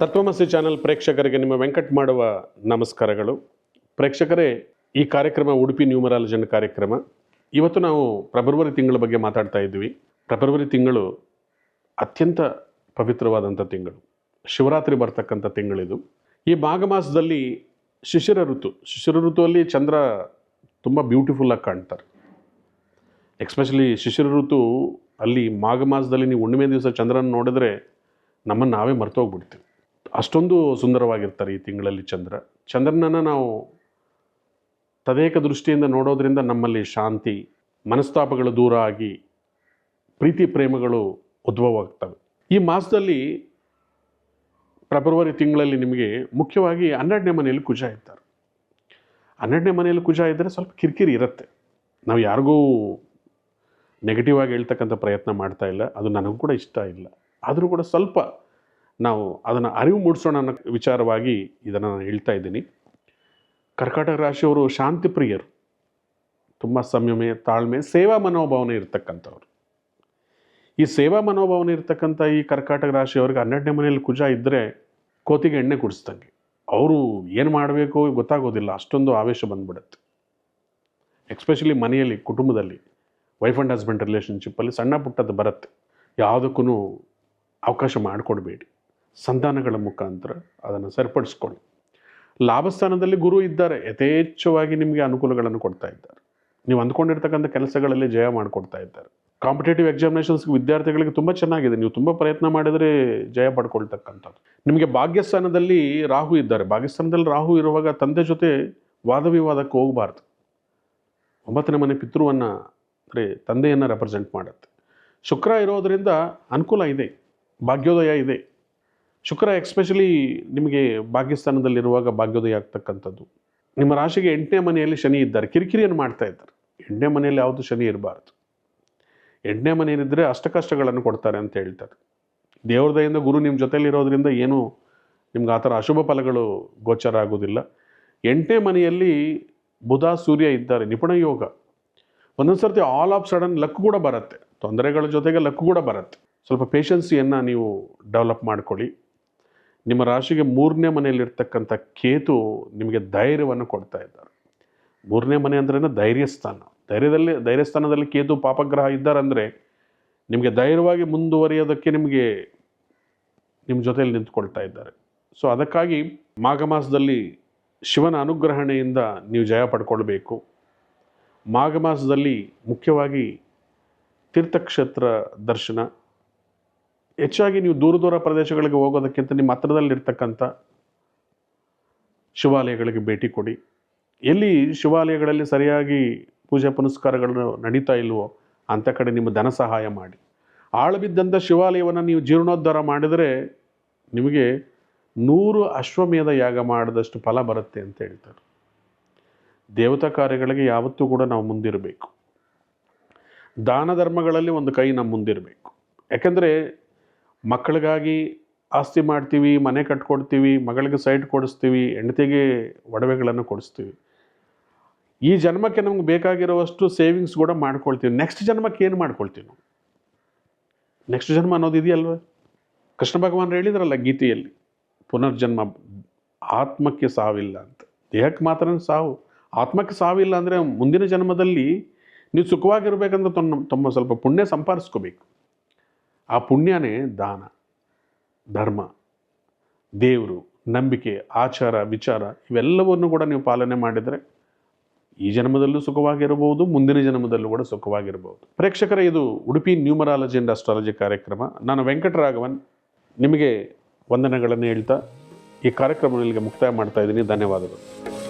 ತತ್ವಮಸಿ ಚಾನೆಲ್ ಪ್ರೇಕ್ಷಕರಿಗೆ ನಿಮ್ಮ ವೆಂಕಟ್ ಮಾಡುವ ನಮಸ್ಕಾರಗಳು. ಪ್ರೇಕ್ಷಕರೇ, ಈ ಕಾರ್ಯಕ್ರಮ ಉಡುಪಿ ನ್ಯೂಮರಾಲಜನ್ ಕಾರ್ಯಕ್ರಮ. ಇವತ್ತು ನಾವು ಫೆಬ್ರವರಿ ತಿಂಗಳ ಬಗ್ಗೆ ಮಾತಾಡ್ತಾ ಇದ್ವಿ ಫೆಬ್ರವರಿ ತಿಂಗಳು ಅತ್ಯಂತ ಪವಿತ್ರವಾದಂಥ ತಿಂಗಳು. ಶಿವರಾತ್ರಿ ಬರ್ತಕ್ಕಂಥ ತಿಂಗಳಿದು. ಈ ಮಾಘ ಮಾಸದಲ್ಲಿ ಶಿಶಿರ ಋತು. ಶಿಶಿರ ಋತುವಲ್ಲಿ ಚಂದ್ರ ತುಂಬ ಬ್ಯೂಟಿಫುಲ್ಲಾಗಿ ಕಾಣ್ತಾರೆ. ಎಕ್ಸ್ಪೆಷಲಿ ಶಿಶಿರ ಋತು ಅಲ್ಲಿ ಮಾಘ ಮಾಸದಲ್ಲಿ ನೀವು ಹುಣ್ಣಿಮೆ ದಿವಸ ಚಂದ್ರನ ನೋಡಿದ್ರೆ ನಮ್ಮನ್ನು ನಾವೇ ಮರ್ತೋಗ್ಬಿಡ್ತೀವಿ. ಅಷ್ಟೊಂದು ಸುಂದರವಾಗಿರ್ತಾರೆ ಈ ತಿಂಗಳಲ್ಲಿ ಚಂದ್ರ. ಚಂದ್ರನನ್ನು ನಾವು ತದೇಕ ದೃಷ್ಟಿಯಿಂದ ನೋಡೋದ್ರಿಂದ ನಮ್ಮಲ್ಲಿ ಶಾಂತಿ, ಮನಸ್ತಾಪಗಳು ದೂರ ಆಗಿ ಪ್ರೀತಿ, ಪ್ರೇಮಗಳು ಉದ್ಭವವಾಗ್ತವೆ. ಈ ಮಾಸದಲ್ಲಿ ಫೆಬ್ರವರಿ ತಿಂಗಳಲ್ಲಿ ನಿಮಗೆ ಮುಖ್ಯವಾಗಿ ಹನ್ನೆರಡನೇ ಮನೆಯಲ್ಲಿ ಕುಜ ಇರ್ತಾರೆ ಹನ್ನೆರಡನೇ ಮನೆಯಲ್ಲಿ ಕುಜ ಇದ್ದರೆ ಸ್ವಲ್ಪ ಕಿರಿಕಿರಿ ಇರುತ್ತೆ. ನಾವು ಯಾರಿಗೂ ನೆಗೆಟಿವ್ ಆಗಿ ಹೇಳ್ತಕ್ಕಂಥ ಪ್ರಯತ್ನ ಮಾಡ್ತಾ ಇಲ್ಲ. ಅದು ನನಗೂ ಕೂಡ ಇಷ್ಟ ಇಲ್ಲ. ಆದರೂ ಕೂಡ ಸ್ವಲ್ಪ ನಾವು ಅದನ್ನು ಅರಿವು ಮೂಡಿಸೋಣ ಅನ್ನೋ ವಿಚಾರವಾಗಿ ಇದನ್ನು ನಾನು ಹೇಳ್ತಾ ಇದ್ದೀನಿ. ಕರ್ಕಾಟಕ ರಾಶಿಯವರು ಶಾಂತಿ ಪ್ರಿಯರು. ತುಂಬ ಸಂಯಮೆ, ತಾಳ್ಮೆ, ಸೇವಾ ಮನೋಭಾವನೆ ಇರತಕ್ಕಂಥವ್ರು. ಈ ಸೇವಾ ಮನೋಭಾವನೆ ಇರತಕ್ಕಂಥ ಈ ಕರ್ಕಾಟಕ ರಾಶಿಯವ್ರಿಗೆ ಹನ್ನೆರಡನೇ ಮನೆಯಲ್ಲಿ ಕುಜ ಇದ್ದರೆ ಕೋತಿಗೆ ಎಣ್ಣೆ ಕುಡಿಸ್ದಂಗೆ. ಅವರು ಏನು ಮಾಡಬೇಕು ಗೊತ್ತಾಗೋದಿಲ್ಲ, ಅಷ್ಟೊಂದು ಆವೇಶ ಬಂದ್ಬಿಡುತ್ತೆ. ಎಕ್ಸ್ಪೆಷಲಿ ಮನೆಯಲ್ಲಿ, ಕುಟುಂಬದಲ್ಲಿ, ವೈಫ್ ಆ್ಯಂಡ್ ಹಸ್ಬೆಂಡ್ ರಿಲೇಷನ್ಶಿಪ್ಪಲ್ಲಿ ಸಣ್ಣ ಪುಟ್ಟದ್ದು ಬರುತ್ತೆ. ಯಾವುದಕ್ಕೂ ಅವಕಾಶ ಮಾಡಿಕೊಡ್ಬೇಡಿ. ಸಂಧಾನಗಳ ಮುಖಾಂತರ ಅದನ್ನು ಸರಿಪಡಿಸ್ಕೊಳ್ಳಿ. ಲಾಭಸ್ಥಾನದಲ್ಲಿ ಗುರು ಇದ್ದಾರೆ. ಯಥೇಚ್ಛವಾಗಿ ನಿಮಗೆ ಅನುಕೂಲಗಳನ್ನು ಕೊಡ್ತಾ ಇದ್ದಾರೆ. ನೀವು ಅಂದ್ಕೊಂಡಿರ್ತಕ್ಕಂಥ ಕೆಲಸಗಳಲ್ಲಿ ಜಯ ಮಾಡಿಕೊಡ್ತಾ ಇದ್ದಾರೆ. ಕಾಂಪಿಟೇಟಿವ್ ಎಕ್ಸಾಮಿನೇಷನ್ಸ್ಗೆ ವಿದ್ಯಾರ್ಥಿಗಳಿಗೆ ತುಂಬ ಚೆನ್ನಾಗಿದೆ. ನೀವು ತುಂಬ ಪ್ರಯತ್ನ ಮಾಡಿದರೆ ಜಯ ಪಡ್ಕೊಳ್ತಕ್ಕಂಥದ್ದು. ನಿಮಗೆ ಭಾಗ್ಯಸ್ಥಾನದಲ್ಲಿ ರಾಹು ಇದ್ದಾರೆ. ಭಾಗ್ಯಸ್ಥಾನದಲ್ಲಿ ರಾಹು ಇರುವಾಗ ತಂದೆ ಜೊತೆ ವಾದ ವಿವಾದಕ್ಕೆ ಹೋಗಬಾರ್ದು. ಒಂಬತ್ತನೇ ಮನೆ ಪಿತೃವನ್ನು, ಅಂದರೆ ತಂದೆಯನ್ನು ರೆಪ್ರೆಸೆಂಟ್ ಮಾಡುತ್ತೆ. ಶುಕ್ರ ಇರೋದರಿಂದ ಅನುಕೂಲ ಇದೆ. ಭಾಗ್ಯೋದಯ ಇದೆ. ಶುಕ್ರ ಎಕ್ಸ್ಪೆಷಲಿ ನಿಮಗೆ ಭಾಗ್ಯಸ್ಥಾನದಲ್ಲಿರುವಾಗ ಭಾಗ್ಯೋದಯ ಆಗ್ತಕ್ಕಂಥದ್ದು ನಿಮ್ಮ ರಾಶಿಗೆ ಎಂಟನೇ ಮನೆಯಲ್ಲಿ ಶನಿ ಇದ್ದಾರೆ. ಕಿರಿಕಿರಿಯನ್ನು ಮಾಡ್ತಾ ಇದ್ದಾರೆ. ಎಂಟನೇ ಮನೆಯಲ್ಲಿ ಯಾವುದು ಶನಿ ಇರಬಾರ್ದು. ಎಂಟನೇ ಮನೆಯಲ್ಲಿದ್ದರೆ ಅಷ್ಟಕಷ್ಟಗಳನ್ನು ಕೊಡ್ತಾರೆ ಅಂತ ಹೇಳ್ತಾರೆ. ದೇವ್ರ ದಯಿಂದ ಗುರು ನಿಮ್ಮ ಜೊತೆಯಲ್ಲಿ ಇರೋದ್ರಿಂದ ಏನು ನಿಮ್ಗೆ ಆ ಥರ ಅಶುಭ ಫಲಗಳು ಗೋಚರ ಆಗೋದಿಲ್ಲ. ಎಂಟನೇ ಮನೆಯಲ್ಲಿ ಬುಧ, ಸೂರ್ಯ ಇದ್ದಾರೆ. ನಿಪುಣ ಯೋಗ. ಒಂದೊಂದು ಸರ್ತಿ ಆಲ್ ಆಫ್ ಸಡನ್ ಲಕ್ ಕೂಡ ಬರುತ್ತೆ. ತೊಂದರೆಗಳ ಜೊತೆಗೆ ಲಕ್ ಕೂಡ ಬರುತ್ತೆ. ಸ್ವಲ್ಪ ಪೇಷನ್ಸಿಯನ್ನು ನೀವು ಡೆವಲಪ್ ಮಾಡ್ಕೊಳ್ಳಿ. ನಿಮ್ಮ ರಾಶಿಗೆ ಮೂರನೇ ಮನೆಯಲ್ಲಿರ್ತಕ್ಕಂಥ ಕೇತು ನಿಮಗೆ ಧೈರ್ಯವನ್ನು ಕೊಡ್ತಾ ಇದ್ದಾರೆ. ಮೂರನೇ ಮನೆ ಅಂದ್ರೇ ಧೈರ್ಯ ಸ್ಥಾನ ಧೈರ್ಯದಲ್ಲಿ ಧೈರ್ಯ ಸ್ಥಾನದಲ್ಲಿ ಕೇತು ಪಾಪಗ್ರಹ ಇದ್ದಾರಂದರೆ ನಿಮಗೆ ಧೈರ್ಯವಾಗಿ ಮುಂದುವರಿಯೋದಕ್ಕೆ ನಿಮಗೆ ನಿಮ್ಮ ಜೊತೆಯಲ್ಲಿ ನಿಂತ್ಕೊಳ್ತಾ ಇದ್ದಾರೆ. ಸೊ ಅದಕ್ಕಾಗಿ ಮಾಘ ಮಾಸದಲ್ಲಿ ಶಿವನ ಅನುಗ್ರಹಣೆಯಿಂದ ನೀವು ಜಯ ಪಡ್ಕೊಳ್ಬೇಕು. ಮಾಘ ಮಾಸದಲ್ಲಿ ಮುಖ್ಯವಾಗಿ ತೀರ್ಥಕ್ಷೇತ್ರ ದರ್ಶನ ಹೆಚ್ಚಾಗಿ ನೀವು ದೂರ ದೂರ ಪ್ರದೇಶಗಳಿಗೆ ಹೋಗೋದಕ್ಕಿಂತ ನಿಮ್ಮ ಹತ್ರದಲ್ಲಿರ್ತಕ್ಕಂಥ ಶಿವಾಲಯಗಳಿಗೆ ಭೇಟಿ ಕೊಡಿ. ಎಲ್ಲಿ ಶಿವಾಲಯಗಳಲ್ಲಿ ಸರಿಯಾಗಿ ಪೂಜೆ ಪುನಸ್ಕಾರಗಳನ್ನು ನಡೀತಾ ಇಲ್ವೋ ಅಂಥ ಕಡೆ ನಿಮ್ಮ ಧನ ಸಹಾಯ ಮಾಡಿ. ಆಳಬಿದ್ದಂಥ ಶಿವಾಲಯವನ್ನು ನೀವು ಜೀರ್ಣೋದ್ಧಾರ ಮಾಡಿದರೆ ನಿಮಗೆ ನೂರು ಅಶ್ವಮೇಧ ಯಾಗ ಮಾಡಿದಷ್ಟು ಫಲ ಬರುತ್ತೆ ಅಂತ ಹೇಳ್ತಾರೆ. ದೇವತಾ ಕಾರ್ಯಗಳಿಗೆ ಯಾವತ್ತೂ ಕೂಡ ನಾವು ಮುಂದಿರಬೇಕು. ದಾನ ಧರ್ಮಗಳಲ್ಲಿ ಒಂದು ಕೈ ನಮ್ಮ ಮುಂದಿರಬೇಕು. ಯಾಕಂದರೆ ಮಕ್ಕಳಿಗಾಗಿ ಆಸ್ತಿ ಮಾಡ್ತೀವಿ, ಮನೆ ಕಟ್ಕೊಡ್ತೀವಿ, ಮಗಳಿಗೆ ಸೈಟ್ ಕೊಡಿಸ್ತೀವಿ, ಹೆಂಡತಿಗೆ ಒಡವೆಗಳನ್ನು ಕೊಡಿಸ್ತೀವಿ. ಈ ಜನ್ಮಕ್ಕೆ ನಮ್ಗೆ ಬೇಕಾಗಿರುವಷ್ಟು ಸೇವಿಂಗ್ಸ್ ಕೂಡ ಮಾಡ್ಕೊಳ್ತೀವಿ. ನೆಕ್ಸ್ಟ್ ಜನ್ಮಕ್ಕೆ ಏನು ಮಾಡ್ಕೊಳ್ತೀವಿ ನಾವು? ನೆಕ್ಸ್ಟ್ ಜನ್ಮ ಅನ್ನೋದು ಇದೆಯಲ್ವ? ಕೃಷ್ಣ ಭಗವಾನ್ ಹೇಳಿದ್ರಲ್ಲ ಗೀತೆಯಲ್ಲಿ, ಪುನರ್ಜನ್ಮ ಆತ್ಮಕ್ಕೆ ಸಾವಿಲ್ಲ ಅಂತ. ದೇಹಕ್ಕೆ ಮಾತ್ರ ಸಾವು. ಆತ್ಮಕ್ಕೆ ಸಾವಿಲ್ಲ ಅಂದರೆ ಮುಂದಿನ ಜನ್ಮದಲ್ಲಿ ನೀವು ಸುಖವಾಗಿರ್ಬೇಕಂದ್ರೆ ತಮ್ಮ ತಮ್ಮ ಸ್ವಲ್ಪ ಪುಣ್ಯ ಸಂಪಾದಿಸ್ಕೋಬೇಕು. ಆ ಪುಣ್ಯನೇ ದಾನ, ಧರ್ಮ, ದೇವರು, ನಂಬಿಕೆ, ಆಚಾರ, ವಿಚಾರ ಇವೆಲ್ಲವನ್ನು ಕೂಡ ನೀವು ಪಾಲನೆ ಮಾಡಿದರೆ ಈ ಜನ್ಮದಲ್ಲೂ ಸುಖವಾಗಿರಬಹುದು, ಮುಂದಿನ ಜನ್ಮದಲ್ಲೂ ಕೂಡ ಸುಖವಾಗಿರಬಹುದು. ಪ್ರೇಕ್ಷಕರ, ಇದು ಉಡುಪಿ ನ್ಯೂಮರಾಲಜಿ ಅಂಡ್ ಅಸ್ಟ್ರಾಲಜಿ ಕಾರ್ಯಕ್ರಮ. ನಾನು ವೆಂಕಟರಾಘವನ್ ನಿಮಗೆ ವಂದನೆಗಳನ್ನು ಹೇಳ್ತಾ ಈ ಕಾರ್ಯಕ್ರಮ ಇಲ್ಲಿಗೆ ಮುಕ್ತಾಯ ಮಾಡ್ತಾ ಇದ್ದೀನಿ. ಧನ್ಯವಾದಗಳು.